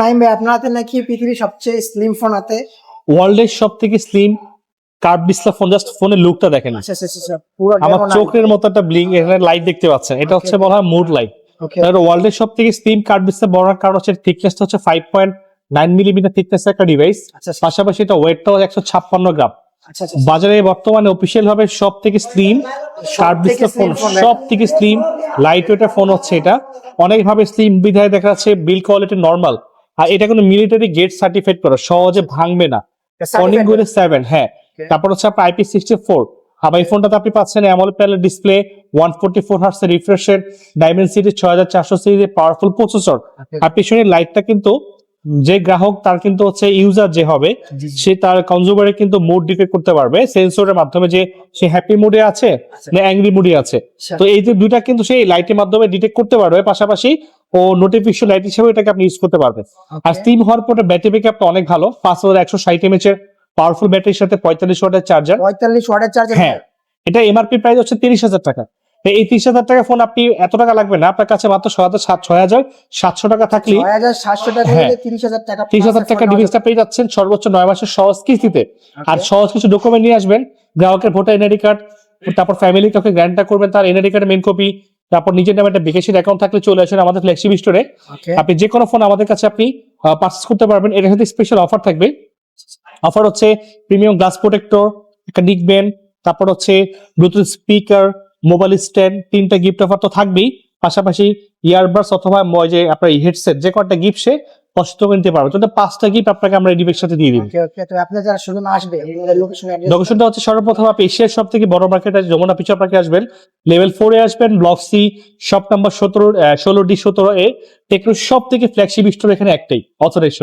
নাইম ভাই আপনার হাতে নাকি পৃথিবীর সবচেয়ে স্লিম ফোন হাতে। ওয়ার্ল্ডের সব থেকে slim curve display phone just ফোনের লুকটা দেখেন। আচ্ছা আচ্ছা আচ্ছা পুরো আমার চোখের মতো একটা ব্লিং এখানে লাইট দেখতে পাচ্ছেন। এটা হচ্ছে বলা হয় মুড লাইট ওকে ওয়ার্ল্ডের সব থেকে স্লিম কার্ভ ডিসপ্লে বড় কারণ হচ্ছে থিকনেসটা হচ্ছে five point nine millimetre thickness একটা ডিভাইস পাশাপাশি এটা ওয়েটটাও একশো ছাপ্পান্ন গ্রাম বাজারে বর্তমানে অফিসিয়াল ভাবে সব থেকে স্লিম ডিসপ্লে ফোন সব থেকে স্লিম লাইট ওয়েটের ফোন হচ্ছে এটা। অনেক ভাবে স্লিম বিধায় দেখা যাচ্ছে বিল কোয়ালিটি নর্মাল আর এটা কোনো মিলিটারি গেট সার্টিফাইড করা সহজে ভাঙবে না। অনেকগুলো সেভেন হ্যাঁ। তারপর হচ্ছে আপনার আইপি সিক্সটি ফোর এই ফোনটাতে আপনি পাচ্ছেন AMOLED panel display one forty four hertz রিফ্রেশের diamond series ছয় হাজার চারশো সিরিজের পাওয়ারফুল প্রসেসর আর পিছনের লাইটটা কিন্তু যে গ্রাহক তার কিন্তু হচ্ছে ইউজার যে হবে সে তার কনজিউমারে কিন্তু মুড ডিটেক্ট করতে পারবে। সেন্সরের মাধ্যমে যে সে হ্যাপি মুডে আছে না অ্যাংরি মুডে আছে। তো এই যে দুইটা কিন্তু সেই লাইটের মাধ্যমে ডিটেক্ট করতে পারবে পাশাপাশি ও নোটিফিকেশন লাইট হিসেবে এটাকে আপনি ইউজ করতে পারবেন। আর স্টিম হওয়ার পরে ব্যাটারি ব্যাকআপটা অনেক ভালো। পাঁচ হাজার একশো ষাট এমএচ এর পাওয়ারফুল ব্যাটারির সাথে পঁয়তাল্লিশ ওয়াটের চার্জার পঁয়তাল্লিশ ওয়াটের চার্জার হ্যাঁ এটা এমআরপি প্রাইস হচ্ছে তিরিশ হাজার টাকা। এই তিরিশ হাজার টাকা ফোন আপনি এত টাকা লাগবে না? আপনার কাছে মাত্র ছয় হাজার ছয় হাজার সাতশো টাকা থাকলে ছয় হাজার সাতশো টাকা হ্যাঁ। তিরিশ হাজার টাকা তিরিশ হাজার টাকা ডিভাইসটা পেয়ে যাচ্ছেন সর্বোচ্চ নয় মাসের সহজ কিস্তিতে। আর সহজ কিছু ডকুমেন্ট নিয়ে আসবেন। গ্রাহকের ভোটার এনআইডি কার্ড তারপর ফ্যামিলি কাউকে গ্র্যান্ডটা করবেন তার এনআইডি কার্ডের মেন কপি তারপর নিজের নামে একটা বিকাশের অ্যাকাউন্ট থাকলে চলে আসেন আমাদের ফ্লেক্সিবল স্টোরে আপনি যে কোনো ফোন আমাদের কাছে আপনি পারচেস করতে পারবেন। এর সাথে স্পেশাল অফার থাকবে। অফার হচ্ছে প্রিমিয়াম গ্লাস প্রোটেক্টর একটা নিকবেন তারপর হচ্ছে ব্লুটুথ স্পিকার মোবাইল স্ট্যান্ড তিনটা গিফট অফার তো থাকবেই। পাশাপাশি ইয়ারবাডস অথবা যে আপনার হেডসেট যে কটা গিফট সে পছন্দ করে নিতে পারবে। পাঁচটা গিফট আপনাকে আমরা সাথে দিয়ে দিবি। আপনার যারা আসবে। লোকেশনটা হচ্ছে সর্বপ্রথম আপনি এশিয়ার সব থেকে বড় মার্কেট আছে যমুনা পিছর পার্কে আসবেন। লেভেল ফোরে আসবেন ব্লক সি শপ নাম্বার সতেরো ষোলো ডি সতেরো এ টেকনো সব থেকে ফ্ল্যাগশিপ স্টোর এখানে একটাই অথরাইজ